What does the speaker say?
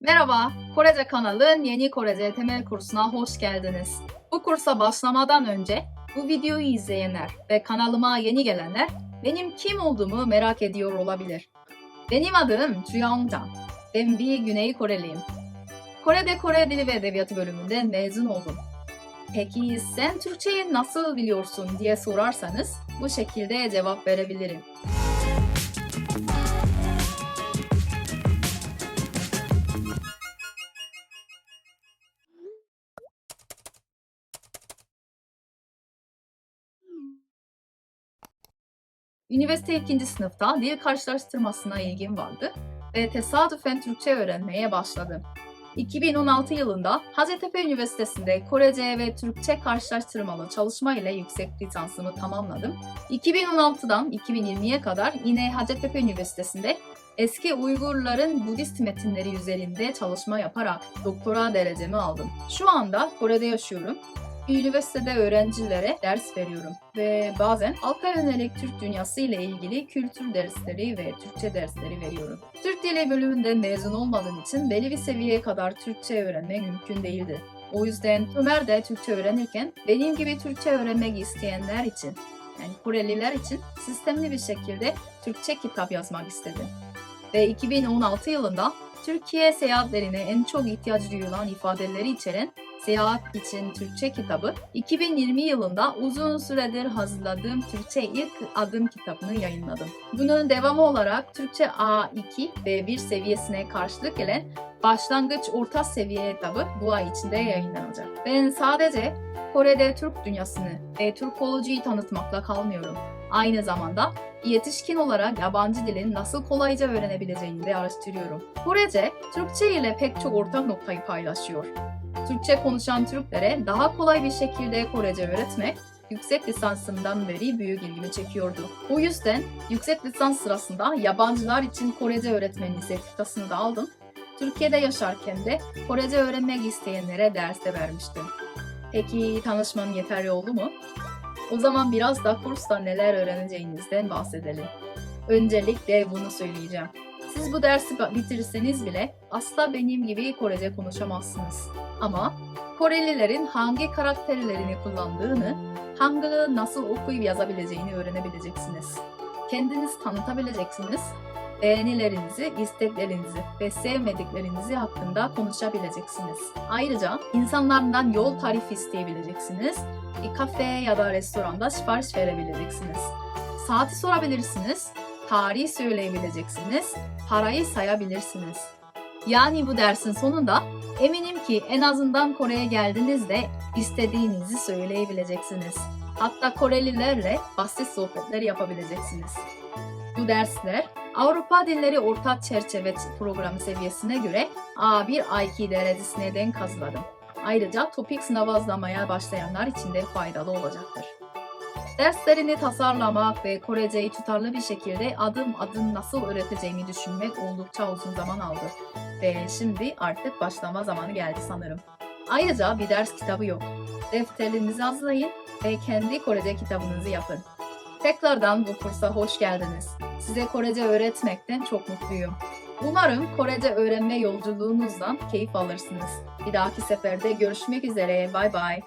Merhaba, Korece kanalın yeni Korece temel kursuna hoş geldiniz. Bu kursa başlamadan önce bu videoyu izleyenler ve kanalıma yeni gelenler benim kim olduğumu merak ediyor olabilir. Benim adım Juyongjan. Ben bir Güney Koreliyim. Kore'de Kore Dili ve Edebiyatı bölümünde mezun oldum. Peki sen Türkçeyi nasıl biliyorsun diye sorarsanız bu şekilde cevap verebilirim. Üniversite ikinci sınıfta dil karşılaştırmasına ilgim vardı ve tesadüfen Türkçe öğrenmeye başladım. 2016 yılında Hacettepe Üniversitesi'nde Korece ve Türkçe karşılaştırmalı çalışma ile yüksek lisansımı tamamladım. 2016'dan 2020'ye kadar yine Hacettepe Üniversitesi'nde eski Uygurların Budist metinleri üzerinde çalışma yaparak doktora derecemi aldım. Şu anda Kore'de yaşıyorum üniversitede öğrencilere ders veriyorum ve bazen halka yönelik Türk dünyası ile ilgili kültür dersleri ve Türkçe dersleri veriyorum. Türk Dili bölümünde mezun olmadığım için belli bir seviyeye kadar Türkçe öğrenmek mümkün değildi. O yüzden Ömer de Türkçe öğrenirken benim gibi Türkçe öğrenmek isteyenler için yani Koreliler için sistemli bir şekilde Türkçe kitap yazmak istedim. Ve 2016 yılında Türkiye seyahatlerine en çok ihtiyaç duyulan ifadeleri içeren Seyahat için Türkçe kitabı 2020 yılında uzun süredir hazırladığım Türkçe ilk adım kitabını yayınladım. Bunun devamı olarak Türkçe A2 ve 1 seviyesine karşılık gelen başlangıç orta seviye kitabı bu ay içinde yayınlanacak. Ben sadece Kore'de Türk dünyasını ve Türkolojiyi tanıtmakla kalmıyorum. Aynı zamanda yetişkin olarak yabancı dilin nasıl kolayca öğrenebileceğini de araştırıyorum. Korece, Türkçe ile pek çok ortak noktayı paylaşıyor. Türkçe konuşan Türklere daha kolay bir şekilde Korece öğretmek yüksek lisansımdan beri büyük ilgimi çekiyordu. Bu yüzden yüksek lisans sırasında yabancılar için Korece öğretmenliği sertifikasını da aldım. Türkiye'de yaşarken de Korece öğrenmek isteyenlere ders de vermiştim. Peki tanışmam yeterli oldu mu? O zaman biraz da kursta neler öğreneceğinizden bahsedelim. Öncelikle bunu söyleyeceğim. Siz bu dersi bitirirseniz bile asla benim gibi Korece konuşamazsınız. Ama Korelilerin hangi karakterlerini kullandığını, hangi nasıl okuyup yazabileceğini öğrenebileceksiniz. Kendiniz tanıtabileceksiniz. Beğenilerinizi, isteklerinizi ve sevmediklerinizi hakkında konuşabileceksiniz. Ayrıca insanlardan yol tarifi isteyebileceksiniz. Bir kafe ya da restoranda sipariş verebileceksiniz. Saati sorabilirsiniz. Tarihi söyleyebileceksiniz. Parayı sayabilirsiniz. Yani bu dersin sonunda eminim ki en azından Kore'ye geldiğinizde istediğinizi söyleyebileceksiniz. Hatta Korelilerle basit sohbetler yapabileceksiniz. Bu dersler Avrupa Dilleri Ortak Çerçeve Programı seviyesine göre A1 A2 derecesine denk hazırladım. Ayrıca topik sınavı hazırlamaya başlayanlar için de faydalı olacaktır. Derslerini tasarlamak ve Koreceyi tutarlı bir şekilde adım adım nasıl öğreteceğimi düşünmek oldukça uzun zaman aldı. Ve şimdi artık başlama zamanı geldi sanırım. Ayrıca bir ders kitabı yok. Defterinizi hazırlayın ve kendi Korece kitabınızı yapın. Tekrardan bu kursa hoş geldiniz. Size Korece öğretmekten çok mutluyum. Umarım Korece öğrenme yolculuğunuzdan keyif alırsınız. Bir dahaki seferde görüşmek üzere. Bay bay.